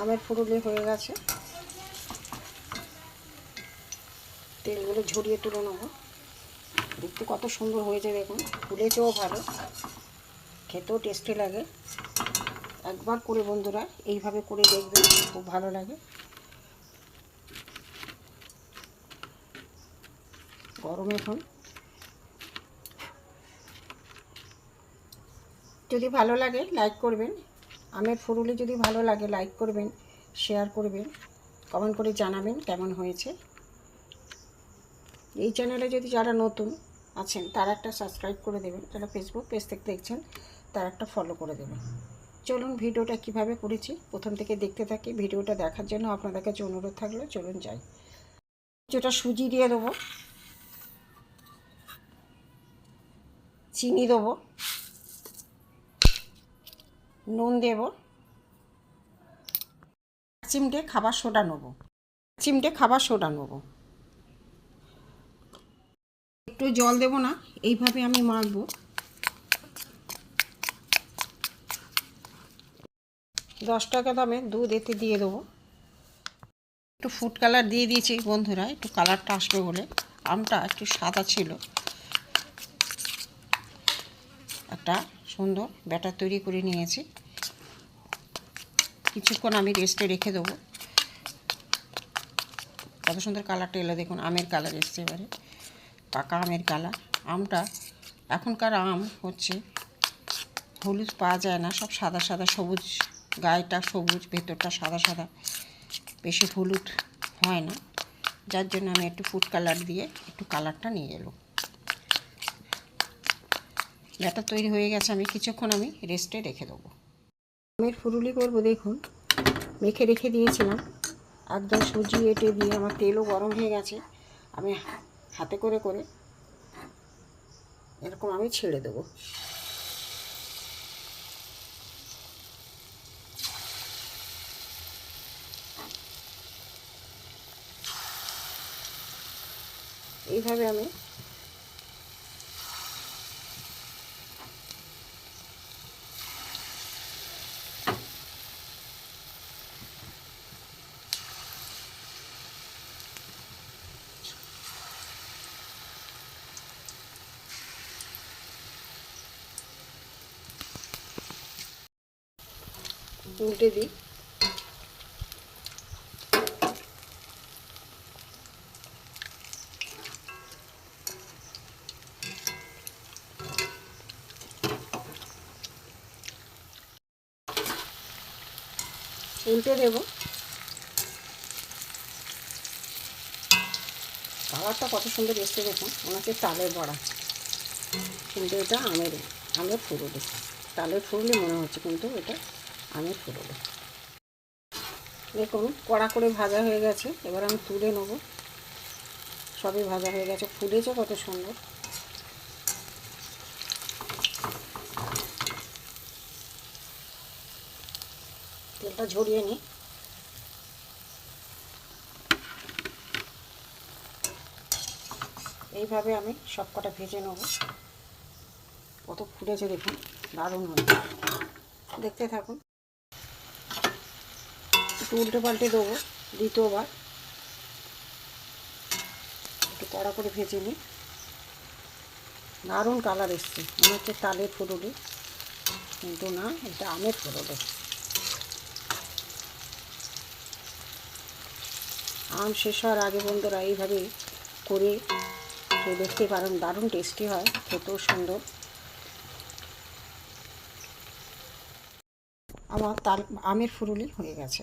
আমের ফুরুলি হয়ে গেছে। তেলগুলো ঝরিয়ে তুলে নেব। দেখতে কত সুন্দর হয়েছে দেখুন। ফুলেছেও ভালো। খেতেও টেস্টি লাগে। একবার করে বন্ধুরা, এইভাবে করে দেখবেন, খুব ভালো লাগে। গরম এখন। যদি ভালো লাগে লাইক করবেন। আমের ফুরুলি যদি ভালো লাগে লাইক করবেন শেয়ার করবেন কমেন্ট করে জানাবেন কেমন হয়েছে। এই চ্যানেলে যদি যারা নতুন আছেন, তারা একটা সাবস্ক্রাইব করে দেবেন, যারা ফেসবুক পেজ থেকে দেখছেন, তারা একটা ফলো করে দেবেন। চলুন ভিডিওটা কীভাবে করেছি, প্রথম থেকে দেখতে থাকি, ভিডিওটা দেখার জন্য আপনাদের কাছে অনুরোধ থাকল, চলুন যাই। যেটা সুজি দিয়ে দেবো, চিনি দেবো। নুন দেব। চিমটে খাবার সোডা নেব। চিমটে খাবার সোডা নেব। একটু জল দেব না, এইভাবে আমি মাখবো। দশ টাকা দামে দুধ এতে দিয়ে দেবো। একটু ফুড কালার দিয়ে দিয়েছি বন্ধুরা, একটু কালারটা আসবে বলে। আমটা একটু সাদা ছিল। একটা সুন্দর ব্যাটার তৈরি করে নিয়েছি। কিছুক্ষণ আমি রেস্টে রেখে দেবো। কত সুন্দর কালারটা এলো, দেখুন, আমের কালার এসছে এবারে। পাকা আমের কালার আমটা এখনকার আম হচ্ছে হলুদ পাওয়া যায় না, সব সাদা সাদা সবুজ, গায়েটা সবুজ, ভেতরটা সাদা সাদা। বেশি হলুদ হয় না। যার জন্য আমি একটু ফুড কালার দিয়ে একটু কালারটা নিয়ে এলো। ব্যাটার তৈরি হয়ে গেছে, আমি কিছুক্ষণ আমি রেস্টে রেখে দেবো। আমের ফুরুলি করব, দেখুন। মেখে রেখে দিয়েছিলাম। একদম সুজি এটে দিয়ে আমার তেলও গরম হয়ে গেছে। আমি হাতে করে করে এরকম আমি ছেড়ে দেবো। এইভাবে আমি উল্টে দিই। উল্টে দেব। কালারটা কত সুন্দর এসছে দেখুন হচ্ছে তালের বড়া। কিন্তু এটা আমের আমের ফুরুলি তালের ফুরুলি মনে হচ্ছে কিন্তু এটা আমের ফুরুলি দেখুন, কড়া করে ভাজা হয়ে গেছে, এবার আমি তুলে নেব। সবই ভাজা হয়ে গেছে ফুলেছে কত সুন্দর। তেলটা ঝরিয়ে নিই। এইভাবে আমি সব কটা ভেজে নেব। কত ফুটেছে দেখুন, দারুণ হয়েছে। দেখতে থাকুন। একটু উল্টে পাল্টে দেবো, দ্বিতীয়বার। একটু কড়া করে ভেজে নিই। দারুণ কালার এসছে, মনে হচ্ছে তালের ফুরুলি কিন্তু না, এটা আমের ফুরুলি আম শেষ হওয়ার আগে বন্ধুরা এইভাবে করে দেখতে পারেন, দারুণ টেস্টি হয়, খেতেও সুন্দর। আমার তাল, আমের ফুরুলি হয়ে গেছে।